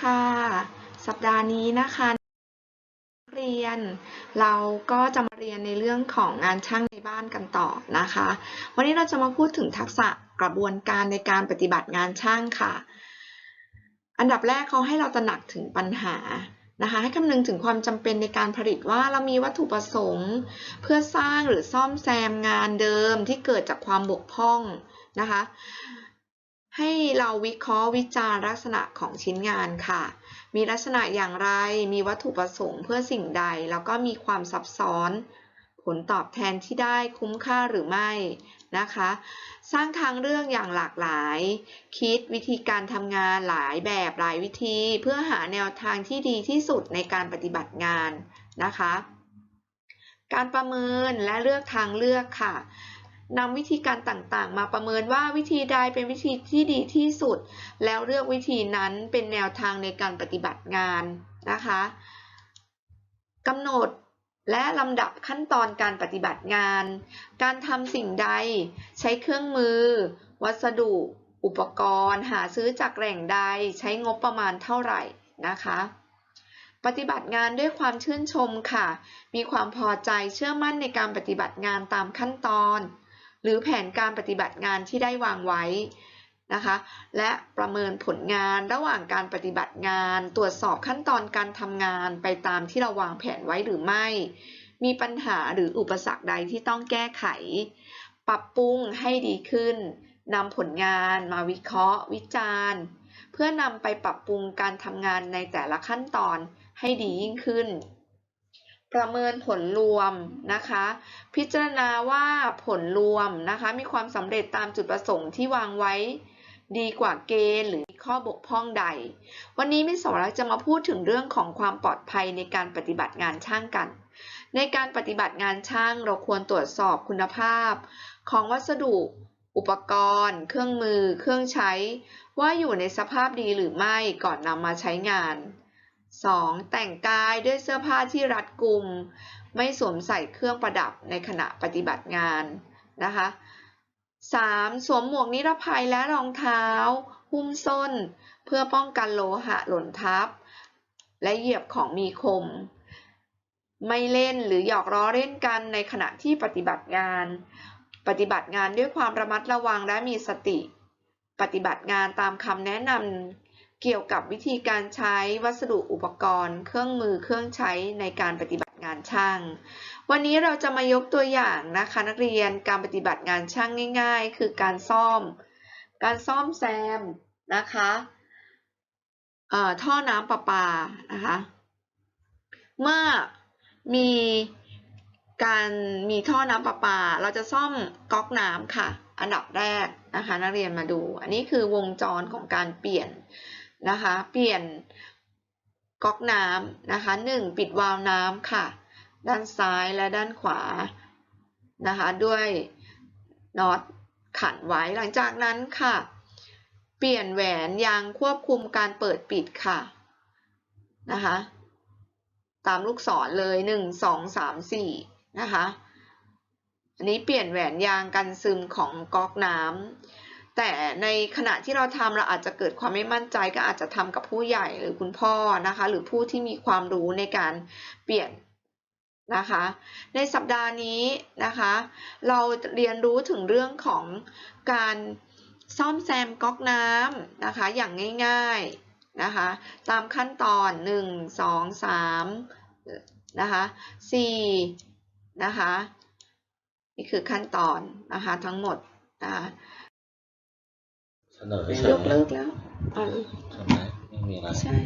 ค่ะ สัปดาห์นี้นะคะนักเรียน เราก็จะมาเรียนในเรื่องของงานช่างในบ้านกันต่อนะคะ วันนี้เราจะมาพูดถึงทักษะกระบวนการในการปฏิบัติงานช่างค่ะ อันดับแรกเขาให้เราตระหนักถึงปัญหานะคะให้คำนึงถึงความจำเป็นในการผลิตว่าเรามีวัตถุประสงค์ เพื่อสร้างหรือซ่อมแซมงานเดิมที่เกิดจากความบกพร่องนะคะ ให้เราวิเคราะห์วิจารณ์ลักษณะของชิ้นงานค่ะ มีลักษณะอย่างไร มีวัตถุประสงค์เพื่อสิ่งใด แล้วก็มีความซับซ้อน ผลตอบแทนที่ได้คุ้มค่าหรือไม่นะคะ สร้างทางเลือกอย่างหลากหลาย คิดวิธีการทำงานหลายแบบหลายวิธี เพื่อหาแนวทางที่ดีที่สุดในการปฏิบัติงานนะคะ การประเมินและเลือกทางเลือกค่ะ นำวิธีการต่างๆ มาประเมินว่าวิธีใดเป็นวิธีที่ดีที่สุด แล้วเลือกวิธีนั้นเป็นแนวทางในการปฏิบัติงานนะคะกำหนดและลำดับขั้นตอนการปฏิบัติงาน การทำสิ่งใด ใช้เครื่องมือ วัสดุ อุปกรณ์ หาซื้อจากแหล่งใด ใช้งบประมาณเท่าไหร่นะคะ ปฏิบัติงานด้วยความชื่นชมค่ะ มีความพอใจเชื่อมั่นในการปฏิบัติงานตามขั้นตอน หรือแผนการปฏิบัติงานที่ได้วางไว้นะคะ และประเมินผลงานระหว่างการปฏิบัติงาน ตรวจสอบขั้นตอนการทำงานไปตามที่เราวางแผนไว้หรือไม่ มีปัญหาหรืออุปสรรคใดที่ต้องแก้ไข ปรับปรุงให้ดีขึ้นนำผลงานมาวิเคราะห์ วิจารณ์ เพื่อนำไปปรับปรุงการทำงานในแต่ละขั้นตอนให้ดียิ่งขึ้น ประเมินผลรวมนะคะ พิจารณาว่าผลรวมนะคะ มีความสำเร็จตามจุดประสงค์ที่วางไว้ดีกว่าเกณฑ์หรือมีข้อบกพร่องใด วันนี้มิสวรักษ์จะมาพูดถึงเรื่องของความปลอดภัยในการปฏิบัติงานช่างกัน ในการปฏิบัติงานช่างเราควรตรวจสอบคุณภาพ ของวัสดุ อุปกรณ์ เครื่องมือ เครื่องใช้ ว่าอยู่ในสภาพดีหรือไม่ก่อนนำมาใช้งาน 2. แต่งกายด้วยเสื้อผ้าที่รัดกุม ไม่สวมใส่เครื่องประดับในขณะปฏิบัติงานนะคะ 3. สวมหมวกนิรภัยและรองเท้า หุ้มส้น เพื่อป้องกันโลหะหล่นทับ และเหยียบของมีคม ไม่เล่นหรือหยอกล้อเล่นกันในขณะที่ปฏิบัติงาน ปฏิบัติงานด้วยความระมัดระวังและมีสติ ปฏิบัติงานตามคำแนะนำ เกี่ยวกับวิธีการใช้วัสดุอุปกรณ์ เครื่องมือเครื่องใช้ในการปฏิบัติงานช่าง วันนี้เราจะมายกตัวอย่างนะคะนักเรียนการปฏิบัติงานช่างง่าย ๆ คือการซ่อม การซ่อมแซมนะคะเอ่อท่อน้ำประปานะคะเมื่อมีการมีท่อน้ำประปา เราจะซ่อมก๊อกน้ำค่ะ อันดับแรกนะคะ นักเรียนมาดู อันนี้คือวงจรของการเปลี่ยน นะคะ เปลี่ยนก๊อกน้ำนะคะหนึ่งปิดวาล์วน้ำค่ะ ด้านซ้ายและด้านขวานะคะ ด้วยน็อตขันไว้ หลังจากนั้นค่ะ เปลี่ยนแหวนยางควบคุมการเปิดปิดค่ะนะคะ ตามลูกศรเลยหนึ่งสองสามสี่นะคะ อันนี้เปลี่ยนแหวนยางกันซึมของก๊อกน้ำ แต่ในขณะที่เราทำเราอาจจะเกิดความไม่มั่นใจก็อาจจะทำกับผู้ใหญ่หรือคุณพ่อนะคะ หรือผู้ที่มีความรู้ในการเปลี่ยนนะคะ ในสัปดาห์นี้นะคะ เราเรียนรู้ถึงเรื่องของการซ่อมแซมก๊อกน้ำนะคะ อย่างง่ายๆนะคะ ตามขั้นตอน 1 2 3นะคะ4นะคะ นี่คือขั้นตอนนะคะทั้งหมดนะคะ สนอเฉยยกเลิกแล้วอ๋อใช่ไหมไม่มีอะไรใช่